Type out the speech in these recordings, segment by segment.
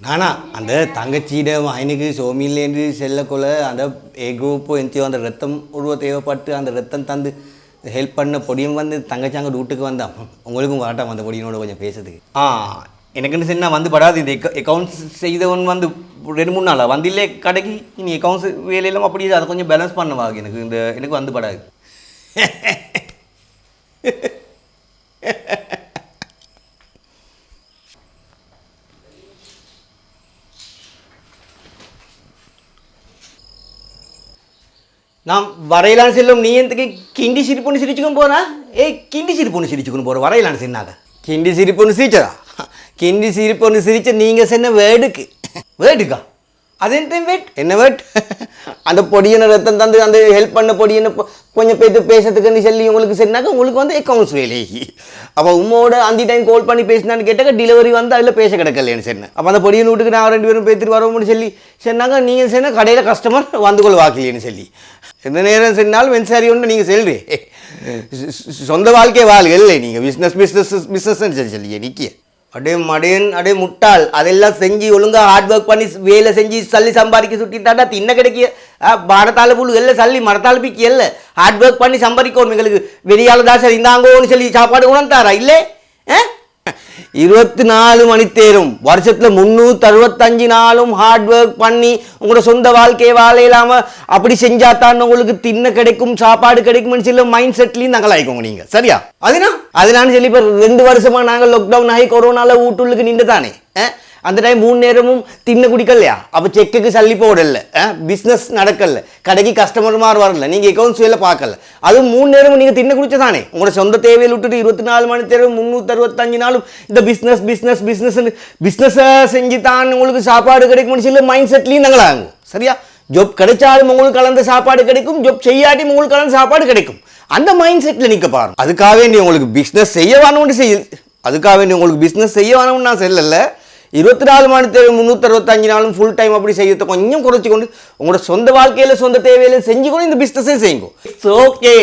நானா அந்த தங்கச்சியிட எனக்கு சோமியிலேருந்து செல்லக்குள்ள அந்த ஏ குரூப்போ எந்தியோ அந்த ரத்தம் உருவ தேவைப்பட்டு அந்த ரத்தம் தந்து ஹெல்ப் பண்ண பொடியும் வந்து தங்கச்சி அங்கே வீட்டுக்கு வந்தான். உங்களுக்கும் வரட்டாம் அந்த பொடியினோட கொஞ்சம் பேசுறதுக்கு. ஆ எனக்குன்னு சரி நான் வந்து படாது இந்த அக்கௌண்ட்ஸ் செய்தவன் வந்து ரெண்டு மூணு நாளாக வந்து இல்லை கடைக்கு. நீ அக்கௌண்ட்ஸ் வேலையெல்லாம் அப்படி அதை கொஞ்சம் பேலன்ஸ் பண்ணுவாங்க எனக்கு இந்த எனக்கு வந்து படாது நான் வரையலான்னு செல்லும் நீ எந்தக்கு கிண்டி சிரிப்புன்னு சிரிச்சுக்கும் போறா? ஏய் கிண்டி சிரிப்புன்னு சிரிச்சுக்கணும் போற வரையலான்னு சின்னாங்க கிண்டி சிரிப்புன்னு சிரிச்சதா? கிண்டி சிரிப்புன்னு சிரிச்ச நீங்கள் சொன்ன வேர்டுக்கு வேர்டுக்கா அது என்ன வெட் என்ன வேட் அந்த பொடியின ரத்தம் தந்து அந்த ஹெல்ப் பண்ண பொடியனை கொஞ்சம் பேத்து பேசுறதுக்குன்னு சொல்லி உங்களுக்கு சரினாக்கா உங்களுக்கு வந்து அக்கௌண்ட்ஸ் வேலை அப்போ உம்மோட அந்த டைம் கால் பண்ணி பேசினான்னு கேட்டாக்க டெலிவரி வந்து அதில் பேச கிடக்கலன்னு சொன்னேன் அப்போ அந்த பொடியன் வீட்டுக்கு நான் ரெண்டு பேரும் பேத்துட்டு வரோம்னு சொல்லி சொன்னாங்க நீங்கள் சொன்ன கடையில் கஸ்டமர் வந்து கொள்ள வாக்கலையேன்னு சொல்லி. எந்த நேரம் சொன்னாலும் வென்சாரி ஒன்று நீங்கள் செல்றி. சொந்த வாழ்க்கை வாழ்க இல்லை நீங்கள் பிஸ்னஸ் பிஸ்னஸ் பிஸ்னஸ்ன்னு சொல்லி சொல்லியே நிற்கிய அப்படியே மடேன் அடே முட்டாள். அதெல்லாம் செஞ்சு ஒழுங்காக ஹார்ட் ஒர்க் பண்ணி வேலை செஞ்சு சல்லி சம்பாதிக்க சுட்டிட்டாடா தின்ன கிடைக்க மரத்தால் புழு எல்லாம் சல்லி மரத்தால பிக்கு எல்ல. ஹார்ட் ஒர்க் பண்ணி சம்பாதிக்கணும் எங்களுக்கு. வெளியால் தான் சரி இந்தாங்கோன்னு சொல்லி சாப்பாடு உணர்ந்தாரா இல்லை. ஆ? இருபத்தி நாலு மணி தேரும். வருஷத்தில் முந்நூற்றி அறுபத்தஞ்சு நாளும் ஹார்ட் ஒர்க் பண்ணி உங்களோட சொந்த வாழ்க்கையை வாழ இல்லாமல் அப்படி செஞ்சாத்தான் உங்களுக்கு தின்ன கிடைக்கும் சாப்பாடு கிடைக்கும்னு சொல்லி மைண்ட் செட்லையும் நாங்கள் ஆயிக்கோங்க நீங்கள் சரியா? அதுனா? அதனால சொல்லி இப்போ ரெண்டு வருஷமா நாங்கள் லாக்டவுன் ஆகி கொரோனாவில் வீட்டுள்ளுக்கு நின்று தானே அந்த டைம் மூணு நேரமும் தின்ன குடிக்கலையா? அப்போ செக்குக்கு சல்லி போடல. பிஸ்னஸ் நடக்கல. கடைக்கு கஸ்டமர் மாதிரி வரல. நீங்கள் அக்கௌண்ட்ஸ் வேலை பார்க்கல. அதுவும் மூணு நேரமும் நீங்கள் தின்ன குடிச்சதானே? உங்களோட சொந்த தேவையில் விட்டுட்டு இருபத்தி நாலு மணி தேர்வு முந்நூற்றி அறுபத்தஞ்சு நாளும் இந்த பிஸ்னஸ் பிஸ்னஸ் பிஸ்னஸ் பிஸ்னஸை செஞ்சு தான் உங்களுக்கு சாப்பாடு கிடைக்கும் சொல்லி மைண்ட் செட்லையும் நாங்கள் ஆகும் சரியா? ஜாப் கிடைச்சாலும் உங்களுக்கு கலந்த சாப்பாடு கிடைக்கும். ஜாப் செய்யாட்டி உங்களுக்கு கலந்த சாப்பாடு கிடைக்கும். அந்த மைண்ட் செட்டில் நிற்க பாருங்க. அதுக்காக வேண்டி உங்களுக்கு பிஸ்னஸ் செய்ய வேணும்னு செய்ய அதுக்காக வேண்டி உங்களுக்கு பிஸ்னஸ் செய்ய வேணும்னு நான் செல்லலை. இருபத்தி நாலு மணி தேவை முந்நூற்றி அறுபத்தஞ்சு நாளும் ஃபுல் டைம் அப்படி செய்யறதை கொஞ்சம் குறைச்சி கொண்டு உங்களோட சொந்த வாழ்க்கையில் சொந்த தேவையில செஞ்சு கொண்டு இந்த பிஸ்னஸையும் செய்யுங்க. இட்ஸ் ஓகே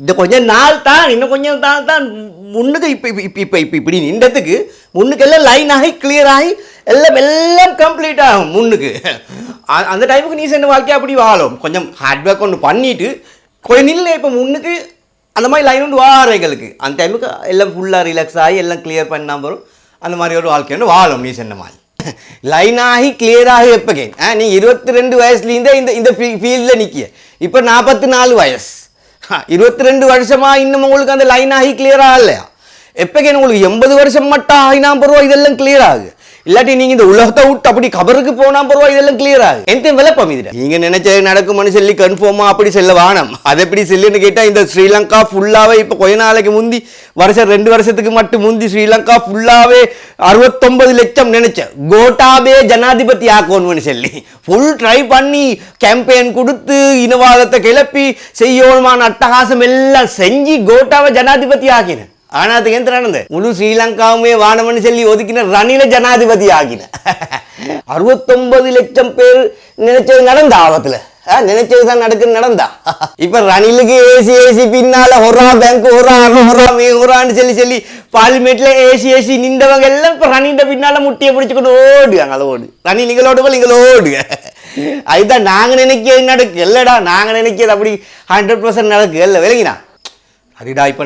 இந்த கொஞ்சம் நாள் தான் இன்னும் கொஞ்சம் நாள் தான் முன்னுக்கு இப்போ இப்போ இப்போ இப்போ இப்போ இப்படி நின்றதுக்கு முன்னுக்கு எல்லாம் லைன் ஆகி கிளியர் ஆகி எல்லாம் எல்லாம் கம்ப்ளீட் ஆகும் முன்னுக்கு. அந்த டைமுக்கு நீ சென்ற வாழ்க்கையை அப்படி வாழும். கொஞ்சம் ஹார்ட் ஒர்க் ஒன்று பண்ணிவிட்டு கொஞ்சம் நில்லை இப்போ முன்னுக்கு அந்த மாதிரி லைன் ஒன்று வாரம் எங்களுக்கு. அந்த டைமுக்கு எல்லாம் ஃபுல்லாக ரிலாக்ஸ் ஆகி எல்லாம் கிளியர் பண்ணாமல் வரும். அந்த மாதிரி ஒரு வாழ்க்கை வாழும் நீ சொன்ன மாதிரி. லைன் ஆகி கிளியர் ஆகி ஆ நீ இருபத்தி ரெண்டு வயசுலேருந்தே இந்த இந்த ஃபீல்டில் நிற்கிய இப்போ நாற்பத்தி நாலு வயசு. இருபத்தி ரெண்டு வருஷமா இன்னும் உங்களுக்கு அந்த லைன் ஆகி கிளியர் ஆகலையா எப்பகேன் உங்களுக்கு எண்பது வருஷம் மட்டும் ஆகினா பருவம் இதெல்லாம் கிளியர் ஆகுது இல்லாட்டி நீங்க இந்த உலகத்தை விட்டு அப்படி கபருக்கு போனா பருவா இதெல்லாம் கிளியர் ஆகுது. எந்த விளப்பம் இது. நீங்க நினைச்சது நடக்கும்னு சொல்லி கன்ஃபார்மா அப்படி செல்ல வானம். அது எப்படி செல்லுன்னு கேட்டா இந்த ஸ்ரீலங்கா ஃபுல்லாவே இப்ப கொஞ்ச நாளைக்கு முந்தி வருஷம் ரெண்டு வருஷத்துக்கு மட்டும் முந்தி ஸ்ரீலங்கா ஃபுல்லாவே அறுபத்தொன்பது லட்சம் நினைச்ச கோட்டாபே ஜனாதிபதி ஆக்கணும்னு சொல்லி. ஃபுல் ட்ரை பண்ணி கேம்பெயின் கொடுத்து இனவாதத்தை கிளப்பி செய்யணுமான அட்டகாசம் எல்லாம் செஞ்சு கோட்டாவை ஜனாதிபதி ஆக்கினேன். ஆனா அது எந்த நடந்த? முழு ஸ்ரீலங்காவுமே வானம்னு சொல்லி ஒதுக்கின ரணில ஜனாதிபதி ஆகின அறுபத்தொன்பது லட்சம் பேர் நினைச்சது நடந்தா ஆபத்துல? நினைச்சது தான் நடக்குன்னு நடந்தா? இப்ப ரணிலுக்கு ஏசி ஏசி பின்னால ஹொரா பேங்க் ஹொரா ஹொரா மே ஹொரான்னு சொல்லி சொல்லி பார்லிமெண்ட்ல ஏசி ஏசி நின்றவங்க எல்லாம் இப்ப ரணிண்ட பின்னால முட்டியை பிடிச்சுக்கொண்டு ஓடுவாங்க. அதை ஓடு ரணில் நீங்களோடு நீங்கள் ஓடுங்க அதுதான் நாங்க நினைக்கிறது நடக்கு. இல்லடா நாங்க நினைக்கிறது அப்படி ஹண்ட்ரட் பர்சன்ட் நடக்கு. இல்லை விலகினா அடிடா இப்போ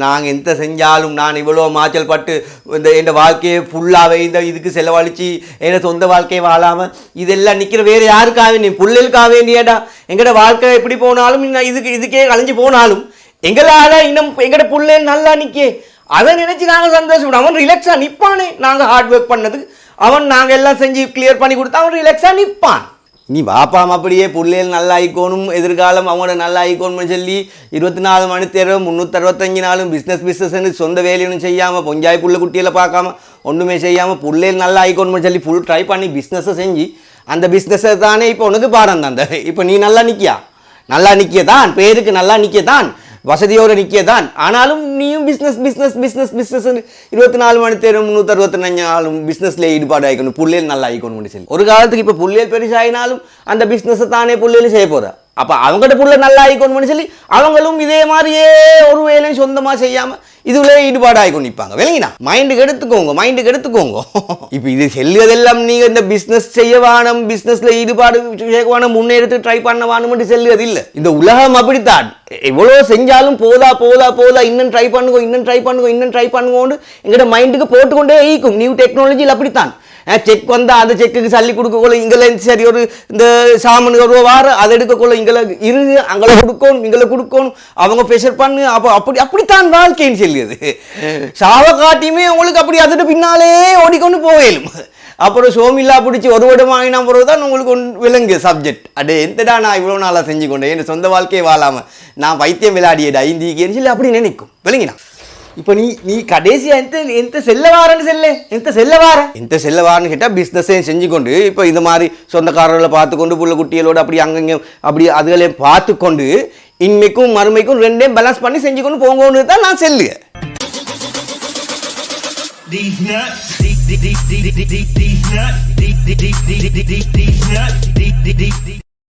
நாங்கள் எந்த செஞ்சாலும் நான் இவ்வளோ மாச்சல் பட்டு இந்த என் வாழ்க்கையை ஃபுல்லாகவே இந்த இதுக்கு செலவழித்து என் சொந்த வாழ்க்கையை வாழாமல் இதெல்லாம் நிற்கிற வேறு யாருக்காக நீ பிள்ளைகளுக்காக வேண்டியடா? எங்களோட வாழ்க்கை எப்படி போனாலும் இதுக்கு இதுக்கே கலைஞ்சு போனாலும் எங்களால் இன்னும் எங்களோட பிள்ளைகள் நல்லா நிற்கே அதை நினச்சி நாங்கள் சந்தோஷப்படும் அவன் ரிலாக்ஸாக நிற்பானே நாங்கள் ஹார்ட் ஒர்க் பண்ணதுக்கு அவன் நாங்கள் எல்லாம் செஞ்சு கிளியர் பண்ணி கொடுத்தா அவன் ரிலாக்ஸாக நிற்பான் நீ பாப்பாம் அப்படியே பிள்ளைகள் நல்லா ஆயிக்கோணும் எதிர்காலம் அவங்களோட நல்லா ஆயிக்கோணும்னு சொல்லி இருபத்தி நாலு மணி தேர்வு முந்நூற்றி நாளும் பிஸ்னஸ் பிஸ்னஸ்ன்னு சொந்த வேலையும் செய்யாமல் பொஞ்சாய் புள்ள குட்டியில் பார்க்காம ஒன்றுமே செய்யாமல் பிள்ளைகள் நல்லா ஆயிக்கோணும்னு சொல்லி ஃபுல் ட்ரை பண்ணி பிஸ்னஸை செஞ்சு அந்த பிஸ்னஸை தானே இப்போ உனக்கு பாடம் தான் இப்போ நீ நல்லா நிற்கியா நல்லா நிற்க தான் பேருக்கு நல்லா நிற்க தான் வசதியோடு நிற்க தான் ஆனாலும் நீயும் பிஸ்னஸ் பிஸ்னஸ் பிஸ்னஸ் பிஸ்னஸ் இருபத்தி நாலு மணி தேரும் முந்நூற்றி அறுபத்தி நாலும் பிஸ்னஸ்ல ஈடுபாடு ஆகிக்கணும் புள்ளைகள் நல்லா ஆகிக்கணும்னு சொல்லி ஒரு காலத்துக்கு இப்போ புள்ளியல் பெருசாகினாலும் அந்த பிஸ்னஸை தானே புள்ளைகள் செய்ய போகிறா அப்போ அவங்ககிட்ட புள்ள நல்லா ஆயிக்கணும்னு சொல்லி அவங்களும் இதே மாதிரியே ஒரு வேலையும் சொந்தமாக செய்யாமல் இதுல ஈடுபாடு ஆகிக்கொண்டு நிற்பாங்க விளங்கினா மைண்டுக்கு எடுத்துக்கோங்க மைண்டுக்கு எடுத்துக்கோங்க. இப்போ இது செல்லுவதெல்லாம் நீங்கள் இந்த பிஸ்னஸ் செய்ய வேணும் பிஸ்னஸில் ஈடுபாடு செய்ய வேணும் முன்னேறத்துக்கு ட்ரை பண்ண வேணும்னு செல்லுவது இல்லை இந்த உலகம் அப்படித்தான். எவ்வளோ செஞ்சாலும் போதா போதா போதா இன்னும் ட்ரை பண்ணுங்க இன்னும் ட்ரை பண்ணுங்க இன்னும் ட்ரை பண்ணுங்கன்னு எங்கள்கிட்ட மைண்டுக்கு போட்டுக்கொண்டே ஈக்கும் நியூ டெக்னாலஜியில் அப்படித்தான். செக் வந்தால் அந்த செக்குக்கு சல்லி கொடுக்கக்குள்ள இங்கே சரி ஒரு இந்த சாமனுக்கு ஒரு வாரம் அதை எடுக்கக்குள்ள இங்கே இரு அங்கே கொடுக்கணும் இங்கே கொடுக்கணும். அவங்க ப்ரெஷர் பண்ணு அப்போ அப்படி அப்படித்தான் வாழ்க்கைன்னு சொல்லியது. சாவ காட்டியுமே உங்களுக்கு அப்படி அதுட்டு பின்னாலே ஓடிக்கொண்டு போயிடும் அப்புறம் சோமில்லா பிடிச்சி ஒரு வருடம் வாங்கினா பிறகு தான் உங்களுக்கு ஒன்று விலங்கு சப்ஜெக்ட் அடே எந்தடா நான் இவ்வளோ நாளாக செஞ்சு கொண்டேன் என் சொந்த வாழ்க்கையை வாழாமல் நான் வைத்தியம் விளையாடியடா இந்திக்கேன்னு சொல்லி அப்படி நினைக்கும். விளங்கினா? இப்போ நீ நீ கடைசியா எந்த எந்த செல்ல வாரன்னு செல்ல எந்த செல்ல வார எந்த செல்ல வாரன்னு கேட்டால் பிஸ்னஸையும் செஞ்சு கொண்டு இப்போ இந்த மாதிரி சொந்தக்காரர்களை பார்த்துக்கொண்டு புள்ள குட்டிகளோடு அப்படி அங்கங்கே அப்படி அதுகளையும் பார்த்துக்கொண்டு இன்மைக்கும் மறுமைக்கும் ரெண்டையும் பேலன்ஸ் பண்ணி செஞ்சு கொண்டு போங்கன்னு தான் நான் செல்லுவேன் These nuts, these, these, these, these, these, nuts, these, these, these, these, these nuts,